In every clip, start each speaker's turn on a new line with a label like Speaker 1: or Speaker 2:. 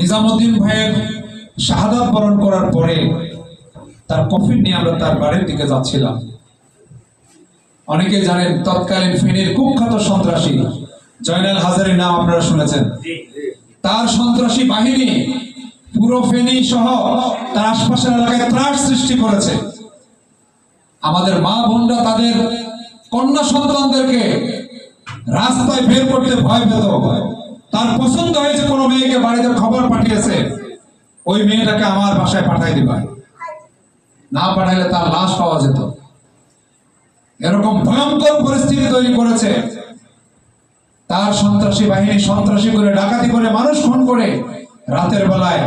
Speaker 1: নিজামুদ্দিন ভাইয়ের শাহাদাত বরণ করার পরে তার কফিন নিয়ে আমরা তার বাড়ির দিকে যাচ্ছিলাম। অনেকে জানেন তৎকালীন ফেনীর কুখ্যাত সন্ত্রাসী জয়নাল হাজারের নাম আপনারা শুনেছেন। তার সন্ত্রাসী বাহিনী পুরো ফেনী সহ তার আশপাশের এলাকায় ত্রাস সৃষ্টি করেছে। আমাদের মা বোনরা তাদের কন্যা সন্তানদেরকে রাস্তায় বের করতে ভয় পেত। তার পছন্দ হয়েছে কোনো মেয়েকে বাড়িতে খবর পাঠিয়েছে। ওই মেয়েটাকে আমার বাসায় পাঠাই দিবা। না পাঠাইলে তার লাশ পাওয়া যেত। এরকম ভয়ঙ্কর পরিস্থিতি তৈরি করেছে। তার সন্ত্রাসী বাহিনী সন্ত্রাসী করে, ডাকাতি করে, মানুষ খুন করে রাতের বেলায়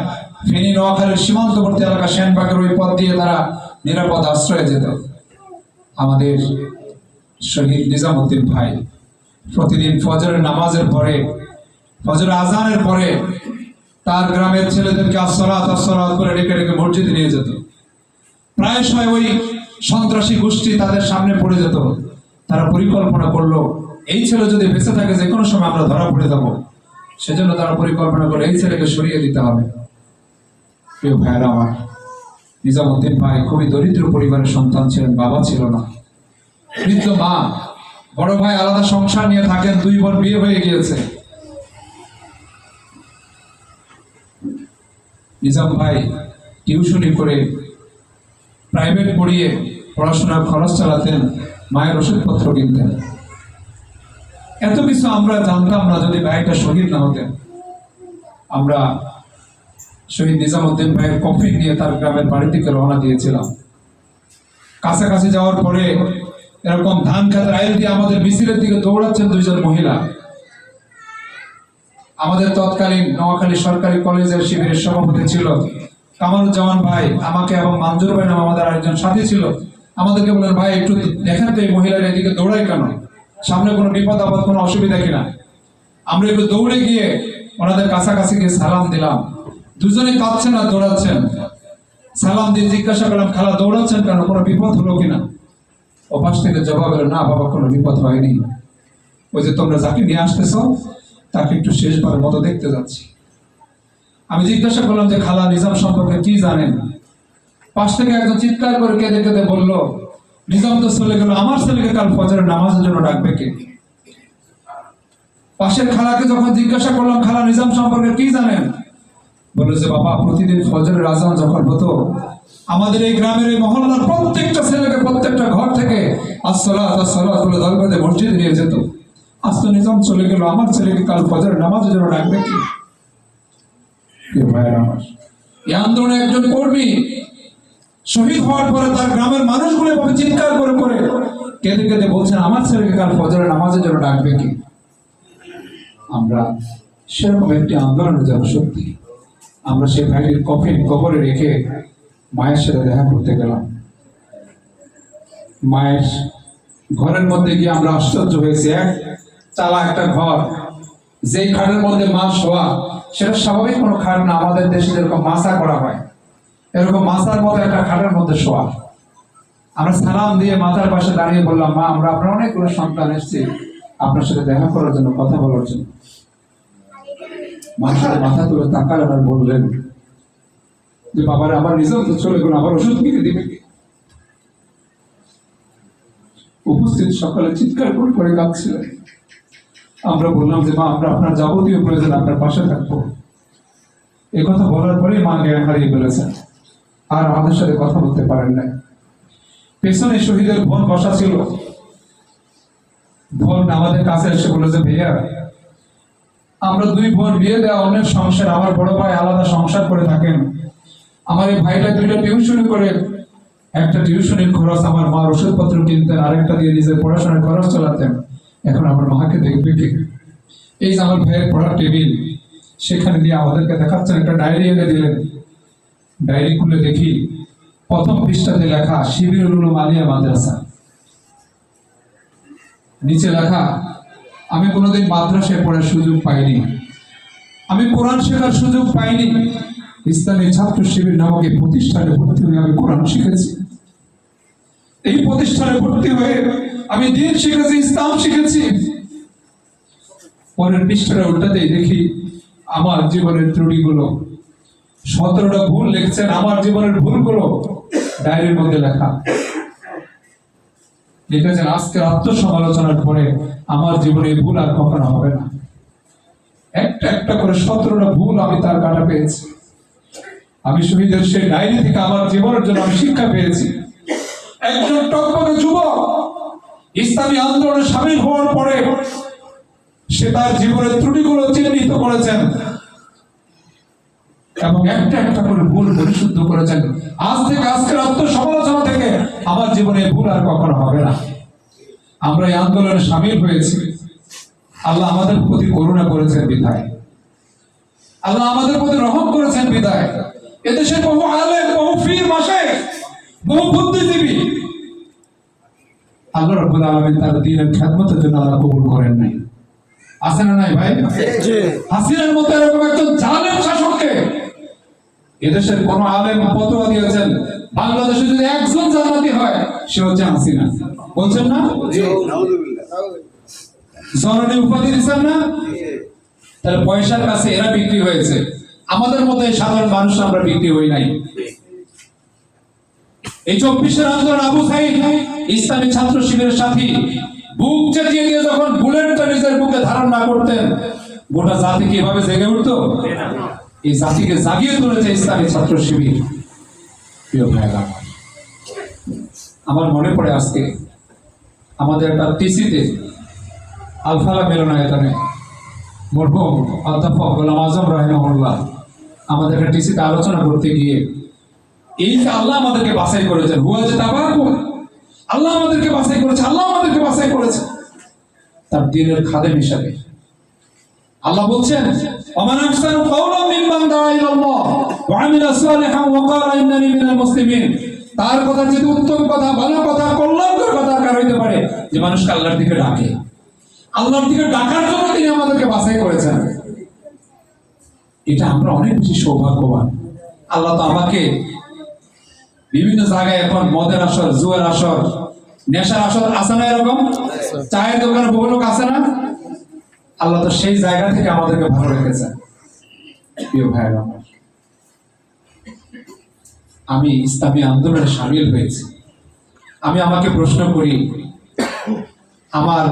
Speaker 1: ফেনী, নোয়াখালীর সীমান্তবর্তী এলাকা সেনবাগের ওই পথ দিয়ে তারা নিরাপদ আশ্রয়ে যেত। আমাদের শহীদ নিজামুদ্দিন ভাই প্রতিদিন ফজরের নামাজের পরে ফজর আজানের পরে তার গ্রামের ছেলেদেরকে আসরাত আসরাত করে ডেকে ডেকে মসজিদে নিয়ে যেত। প্রায় সময় ওই সন্ত্রাসী গোষ্ঠী তাদের সামনে পড়ে যেত। তারা পরিকল্পনা করল, এই ছেলে যদি বেঁচে থাকে যে কোনো সময় আমরা ধরা পড়ে যাব। সেজন্য তারা পরিকল্পনা করল, এই ছেলেকে সরিয়ে দিতে হবে। প্রিয় ভাইয়েরা আমার, নিজামুদ্দিন ভাই খুবই দরিদ্র পরিবারের সন্তান ছিলেন, বাবা ছিল না। বৃদ্ধ মা, বড় ভাই আলাদা সংসার নিয়ে থাকেন দুই বোন বিয়ে হয়ে গিয়েছে। নিজাম ভাই টিউশনি করে প্রাইভেট পড়িয়ে পড়াশোনার খরচ চালাতেন, মায়ের ওষুধপত্র কিনতেন। এত কিছু আমরা জানতাম না যদি ভাইটা শহীদ না হতেন। আমরা শহীদ নিজামুদ্দিন ভাইয়ের কফিন নিয়ে তার গ্রামের বাড়ির দিকে রওনা দিয়েছিলাম। কাছাকাছি যাওয়ার পরে এরকম ধান খেতের আইল দিয়ে আমাদের মিছিলের দিকে দৌড়াচ্ছেন দুইজন মহিলা। আমাদের তৎকালীন নোয়াখালী সরকারি কলেজের শিবিরের সভাপতি ছিল কামারুজ্জামান ভাই, আমাকে এবং মঞ্জুর ভাই নাম আমাদের আরেকজন সাথী ছিল। আমাদেরকে বলেন ভাই, একটু দেখেন তো এই মহিলার এদিকে দৌড়াই কেন? সামনে কোনো বিপদ, আপদ, কোনো অসুবিধা কিনা আমরা একটু দৌড়ে গিয়ে ওনাদের কাছাকাছি গিয়ে সালাম দিলাম। দুজনে কাঁদছেন আর দৌড়াচ্ছেন। সালাম দিয়ে জিজ্ঞাসা করলাম, খালা, দৌড়াচ্ছেন কেন? কোনো বিপদ হলো কিনা ওপাশ থেকে জবাব এলো, না বাবা, কোনো বিপদ হয়নি। ওই যে তোমরা যাকে নিয়ে আসতেছ তাকে একটু শেষবারের মতো দেখতে যাচ্ছি। আমি জিজ্ঞাসা করলাম যে, খালা, নিজাম সম্পর্কে কি জানেন? পাশ থেকে একজন চিৎকার করে কেঁদে কেঁদে বলল, নিজাম তো চলে গেল আমার ছেলেকে কাল ফজরের নামাজের জন্য ডাকবে কে? পাশের খালাকে যখন জিজ্ঞাসা করলাম, খালা, নিজাম সম্পর্কে কি জানেন? বলল যে, বাবা, প্রতিদিন ফজরের আজান যখন হতো, আমাদের এই গ্রামের এই মহল্লার প্রত্যেকটা ছেলেকে প্রত্যেকটা ঘর থেকে আসসালাত আসসালাত বলে দল বেঁধে মসজিদে নিয়ে যেত। আজ তো নিজাম চলে গেল আমার ছেলেকে কাল ফজরের নামাজের জন্য ডাকবে কি? ভাইয়ের আমার এই আন্দোলনে একজন কর্মী শহীদ হওয়ার পরে তার গ্রামের মানুষগুলো এভাবে চিৎকার করে করে কেঁদে কেঁদে বলছেন আমার ছেলেকে কাল ফজরের নামাজের জন্য ডাকবে কি? আমরা সেরকম একটি আন্দোলনের জন্য সত্যি। আমরা সেই ভাইটির কফিন কবরে রেখে মায়ের সাথে দেখা করতে গেলাম। মায়ের ঘরের মধ্যে গিয়ে আমরা আশ্চর্য হয়েছি। এক চালা একটা ঘর, যেই খাটের মধ্যে মা শোয়া সেটা স্বাভাবিক কোনো খাট না, আমাদের দেশে যেরকম মাসা করা হয়, এরকম মাসার মতো একটা খাটের মধ্যে শোয়া। আমরা সালাম দিয়ে মাথার পাশে দাঁড়িয়ে বললাম, মা, আমরা আপনার অনেকগুলো সন্তান এসেছি, আপনার সাথে দেখা করার জন্য, কথা বলার জন্য। সাথে মাথা তুলে তাকালেন আর বললেন, যে বাবার, আবার রিজাল্ট চলে গেল, আবার ওষুধ কিনে দিবে উপস্থিত সকালে চিৎকার করে করে কাঁদছিলেন। আমরা বললাম যে, মা, আমরা আপনার যাবতীয় প্রয়োজন আপনার পাশে থাকব। এই কথা বলার পরেই মা জ্ঞান হারিয়ে ফেলেছেন। আর আমাদের সাথে কথা বলতে পারেন নাই। পেছনে শহীদের বোন বসা ছিল। বোন আমাদের কাছে এসে বলে যে, ভাইয়া, আমরা দুই বোন বিয়ে দেওয়া অন্যের সংসার, আমার বড় ভাই আলাদা সংসার করে থাকেন। আমার এই ভাইটা দুইটা টিউশনি করে। একটা টিউশনের খরচ আমার মার ওষুধপত্র কিনতেন, আরেকটা দিয়ে নিজের পড়াশোনার খরচ চালাতেন। এখন আমার মাকে দেখবে কি? এই যে আমার ভাইয়ের পড়ার টেবিল, সেখানে দিয়ে আমাদেরকে দেখাচ্ছেন, একটা ডায়েরি এনে দিলেন। ডায়েরি খুলে দেখি, প্রথম পৃষ্ঠাতে লেখা শিবিরুল উলুম আলিয়া মাদ্রাসা। নিচে লেখা, আমি কোনোদিন মাদ্রাসায় পড়ার সুযোগ পাইনি। আমি কোরআন শেখার সুযোগ পাইনি। ইসলামী ছাত্র শিবির নামক এই প্রতিষ্ঠানে ভর্তি হয়ে আমি কোরআন শিখেছি। এই প্রতিষ্ঠানে ভর্তি হয়ে আমি দিন শিখেছি, ইসলাম শিখেছি। পরের পৃষ্ঠাটা উল্টাতেই দেখি আমার জীবনের ত্রুটিগুলো। সতেরোটা ভুল লিখছেন, আমার জীবনের ভুলগুলো ডায়েরির মধ্যে লেখা। লিখেছেন, আজকের আত্মসমালোচনার পরে আমার জীবনে ভুল আর কখনো হবে না। একটা একটা করে সতেরোটা ভুল আমি তার কাটা পেয়েছি। আমি শহীদের সেই ডায়েরি থেকে আমার জীবনের জন্য আমি শিক্ষা পেয়েছি। একজন টকবকে যুবক ইসলামী আন্দোলনে সামিল হওয়ার পরে সে তার জীবনের ত্রুটিগুলো চিহ্নিত করেছেন এবং একটা একটা করে ভুল পরিশুদ্ধ করেছেন। আজ থেকে আজকের আত্মসমালোচনা থেকে আমার জীবনে ভুল আর কখনো হবে না। আমরা এই আন্দোলনে সামিল হয়েছি। আল্লাহ আমাদের প্রতি করুণা করেছেন বিধায়। আল্লাহ আমাদের প্রতি রহম করেছেন বিদায় এদেশে বহু আলেম, বহু ফির মাসে বহু বুদ্ধিজীবী আল্লাহ রাব্বুল আলামিন তার দ্বীনের খেদমতের জন্য আল্লাহ কবুল করেন নাই। আছে না নাই ভাই? হাসিনার মতো এরকম একজন জালেম শাসককে এদেশের কোন আলেম ফতোয়া দিয়েছেন বাংলাদেশে যদি একজন জান্নাতি হয় সে হচ্ছে হাসিনা। বলছেন না? জননী উপাধি দিচ্ছেন না? তাহলে পয়সার কাছে এরা বিক্রি হয়েছে। আমাদের মতো সাধারণ মানুষ আমরা বিক্রি হই নাই। এই চব্বিশের আন্দোলন আবু সাইদ ইসলামী ছাত্র শিবিরের সাথী বুক চেঁচিয়ে দিয়ে যখন বুলেটটা নিজের বুকে ধারণ না করতেন, গোটা জাতি কীভাবে জেগে উঠতো এই জাতিকে জাগিয়ে তুলেছে ইসলামী ছাত্র শিবির আমার। মনে পড়ে আজকে আমাদের একটা টিসিতে আলফালা মিলনায়তনে মরহুম অধ্যাপক গোলাম আজম রহমাহুল্লাহ আমাদের একটা টিসিতে আলোচনা করতে গিয়ে এই যে আল্লাহ আমাদেরকে বাছাই করেছেন, হুয়া যে তাবারকু আল্লাহ আমাদেরকে বাছাই করেছে, আল্লাহ আমাদেরকে বাছাই করেছে। তার দিনের খাদেম হিসাবে। আল্লাহ বলছেন ওয়া ক্বালা ইন্নানি মিনাল মুসলিমিন। তার কথা উত্তম কথা, ভালো কথা, কল্যাণকর কথা কার হইতে পারে, যে মানুষকে আল্লাহর দিকে ডাকে। আল্লাহর দিকে ডাকার জন্য তিনি আমাদেরকে বাছাই করেছেন। এটা আমরা অনেক বেশি সৌভাগ্যবান। আল্লাহ তো আমাকে বিভিন্ন জায়গায় এখন মদের আসর, জুয়ার আসর, নেশার আসর আছে না এরকম? চায়ের দোকানে বহু লোক আছে না? আল্লাহ তো সেই জায়গা থেকে আমাদেরকে ভালো আমার, আমি ইসলামী আন্দোলনে সামিল হয়েছি। আমি আমাকে প্রশ্ন করি, আমার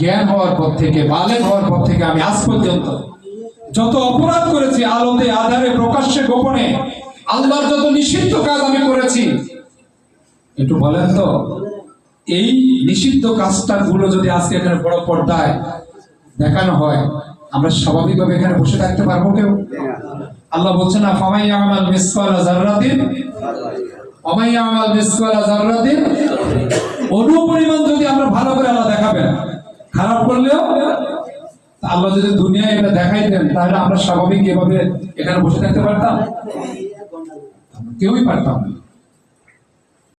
Speaker 1: জ্ঞান হওয়ার পর থেকে বালেক হওয়ার পর থেকে আমি আজ পর্যন্ত যত অপরাধ করেছি, আলোতে, আধারে, প্রকাশ্যে, গোপনে আল্লাহর যত নিষিদ্ধ কাজ আমি করেছি, একটু বলেন তো, এই নিষিদ্ধ কাজটা গুলো যদি আজকে এখানে বড় পর্দায় দেখানো হয়, আমরা স্বাভাবিকভাবে এখানে বসে থাকতে পারব কেউ? আল্লাহ বলছে না ফামাই আমাল মিসকালা জাররাতিন ফামাই আমাল মিসকালা জাররাতিন অনুপরিমাণ যদি আমরা ভালো করে আল্লাহ দেখাবেন, খারাপ করলেও আল্লাহ যদি দুনিয়ায় এটা দেখাই দেন তাহলে আমরা স্বাভাবিক এভাবে এখানে বসে থাকতে পারতাম? কেউই পারতাম না